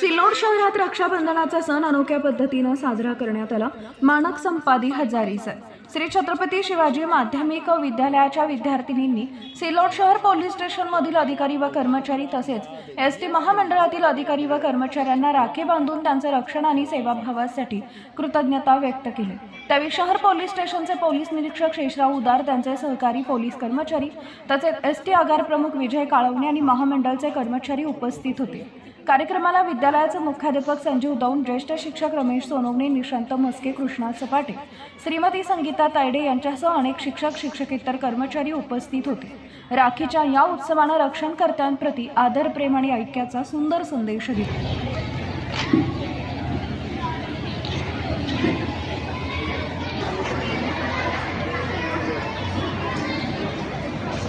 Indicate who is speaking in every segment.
Speaker 1: सिल्लोड शहरात रक्षाबंधनाचा सण अनोख्या पद्धतीनं साजरा करण्यात आला. मानक संपादी हजारीचा श्री छत्रपती शिवाजी माध्यमिक विद्यालयाच्या विद्यार्थिनींनी सिल्लोड शहर पोलीस स्टेशनमधील अधिकारी व कर्मचारी तसेच एस टी महामंडळातील अधिकारी व कर्मचाऱ्यांना राखी बांधून त्यांचे रक्षण आणि सेवाभावासाठी कृतज्ञता व्यक्त केली. त्यावेळी शहर पोलीस स्टेशनचे पोलीस निरीक्षक शेषराव उदार त्यांचे सहकारी पोलीस कर्मचारी तसेच एस टी आगार प्रमुख विजय काळवणे आणि महामंडळचे कर्मचारी उपस्थित होते. कार्यक्रमाला विद्यालयाचे मुख्याध्यापक संजीव दौंड ज्येष्ठ शिक्षक रमेश सोनवणे निशांत मस्के कृष्णा सपाटे श्रीमती संगीता तायडे यांच्यासह अनेक शिक्षक शिक्षकेतर कर्मचारी उपस्थित होते. राखीच्या या उत्सवानं रक्षणकर्त्यांप्रती आदर प्रेम आणि ऐक्याचा सुंदर संदेश दिला.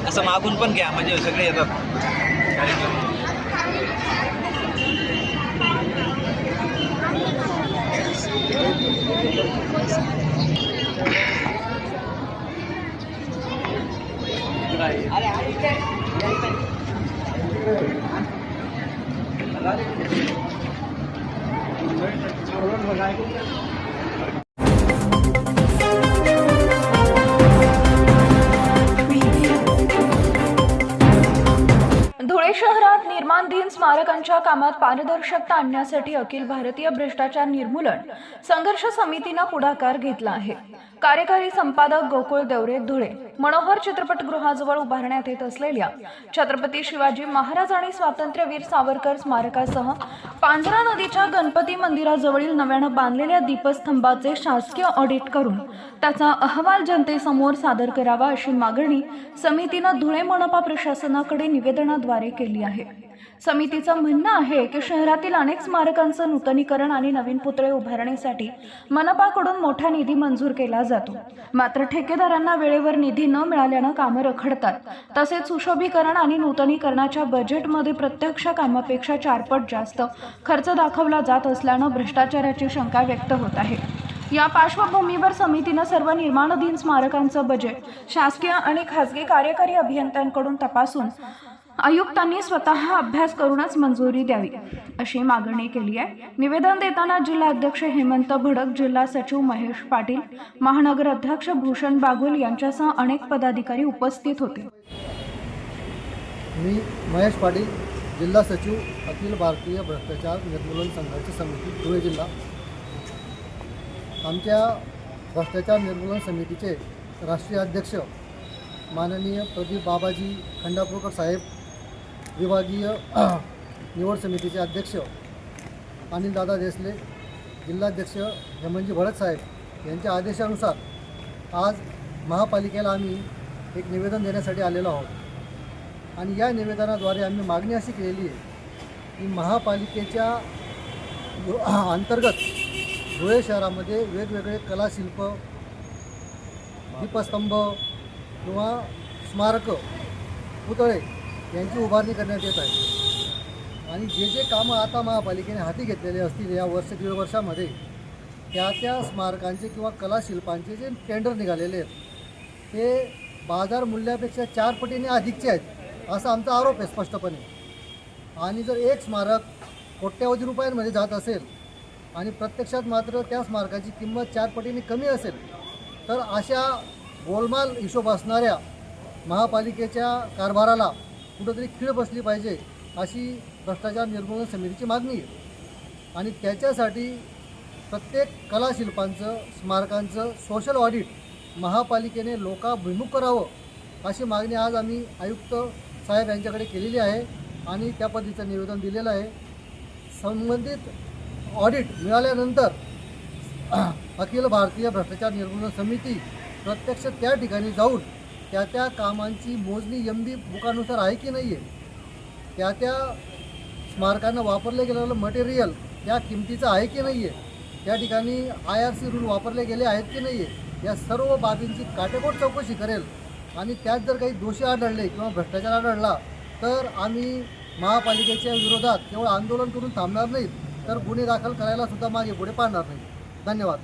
Speaker 2: असं मागून पण घ्या म्हणजे सगळे येतात. कार्यक्रम
Speaker 1: धुळे शहरात निर्माण दिन स्मारकांच्या कामात पारदर्शकता आणण्यासाठी अखिल भारतीय भ्रष्टाचार निर्मूलन संघर्ष समितीनं पुढाकार घेतला आहे. कार्यकारी संपादक गोकुळ देवरे धुळे. मनोहर चित्रपटगृहाजवळ उभारण्यात येत असलेल्या छत्रपती शिवाजी महाराज आणि स्वातंत्र्यवीर सावरकर स्मारकासह पांझरा नदीच्या गणपती मंदिराजवळील नव्यानं बांधलेल्या दीपस्तंभाचे शासकीय ऑडिट करून त्याचा अहवाल जनतेसमोर सादर करावा अशी मागणी समितीनं धुळे मनपा प्रशासनाकडे निवेदनाद्वारे केली आहे. समितीचं म्हणणं आहे की शहरातील अनेक स्मारकांचं नूतनीकरण आणि नवीन पुतळे उभारण्यासाठी मनपाकडून मोठा निधी मंजूर केला जातो. मात्र ठेकेदारांना वेळेवर निधी न मिळाल्यानं कामं रखडतात. तसेच सुशोभीकरण आणि नूतनीकरणाच्या बजेटमध्ये प्रत्यक्ष कामापेक्षा चारपट जास्त खर्च दाखवला जात असल्यानं भ्रष्टाचाराची शंका व्यक्त होत आहे. या पार्श्वभूमीवर समितीनं सर्व निर्माणाधीन स्मारकांचं बजेट शासकीय आणि खासगी कार्यकारी अभियंत्यांकडून तपासून आयुक्तांनी स्वतः अभ्यास करूनच मंजुरी द्यावी अशी मागणी केली आहे. निवेदन देताना जिल्हा अध्यक्ष हेमंत भडक जिल्हा सचिव महेश पाटील महानगर अध्यक्ष भूषण बागुल यांच्यासह अनेक पदाधिकारी उपस्थित होते.
Speaker 3: मी महेश पाटील जिल्हा सचिव अखिल भारतीय भ्रष्टाचार निर्मूलन संघर्ष समिती धुळे जिल्हा. आमच्या भ्रष्टाचार निर्मूलन समितीचे राष्ट्रीय अध्यक्ष माननीय प्रदीप बाबाजी खंडापूरकर साहेब विभागीय निवड समितीचे अध्यक्ष अनिलदादा देसले जिल्हाध्यक्ष हेमनजी भडतसाहेब यांच्या आदेशानुसार आज महापालिकेला आम्ही एक निवेदन देण्यासाठी आलेलो आहोत. आणि या निवेदनाद्वारे आम्ही मागणी अशी केलेली आहे की महापालिकेच्या अंतर्गत धुळे शहरामध्ये वेगवेगळे कलाशिल्प दीपस्तंभ किंवा स्मारकं पुतळे यांची उभारणी करण्यात येत आहे. आणि जे जे कामं आता महापालिकेने हाती घेतलेले असतील या वर्ष दीड वर्षामध्ये त्या त्या स्मारकांचे किंवा कलाशिल्पांचे जे टेंडर निघालेले आहेत ते बाजार मूल्यापेक्षा चार पटीने अधिकचे आहेत असा आमचा आरोप आहे स्पष्टपणे. आणि जर एक स्मारक कोट्यावधी रुपयांमध्ये जात असेल आणि प्रत्यक्षात मात्र त्या स्मारकाची किंमत चार पटीने कमी असेल तर अशा गोलमाल हिशोब असणाऱ्या महापालिकेच्या कारभाराला कुठंतरी खीळ बसली पाहिजे अशी भ्रष्टाचार निर्मूलन समितीची मागणी आहे. आणि त्याच्यासाठी प्रत्येक कलाशिल्पांचं स्मारकांचं सोशल ऑडिट महापालिकेने लोकाभिमुख करावं अशी मागणी आज आम्ही आयुक्त साहेब यांच्याकडे केलेली आहे आणि त्या पद्धतीचं निवेदन दिलेलं आहे. संबंधित ऑडिट मिळाल्यानंतर अखिल भारतीय भ्रष्टाचार निर्मूलन समिती प्रत्यक्ष त्या ठिकाणी जाऊन त्या त्या कामांची मोजणी एम बी बुकानुसार आहे की नाही आहे त्या त्या स्मारकांना वापरले गेलेलं मटेरियल त्या किमतीचं आहे की नाही आहे त्या ठिकाणी आय आर सी रूल वापरले गेले आहेत की नाही आहे या सर्व बाबींची काटेकोर चौकशी करेल. आणि त्यात जर काही दोषी आढळले किंवा भ्रष्टाचार आढळला तर आम्ही महापालिकेच्या विरोधात केवळ आंदोलन करून थांबणार नाहीत तर गुन्हे दाखल करायला सुद्धा मागे पुढे पाडणार नाही धन्यवाद.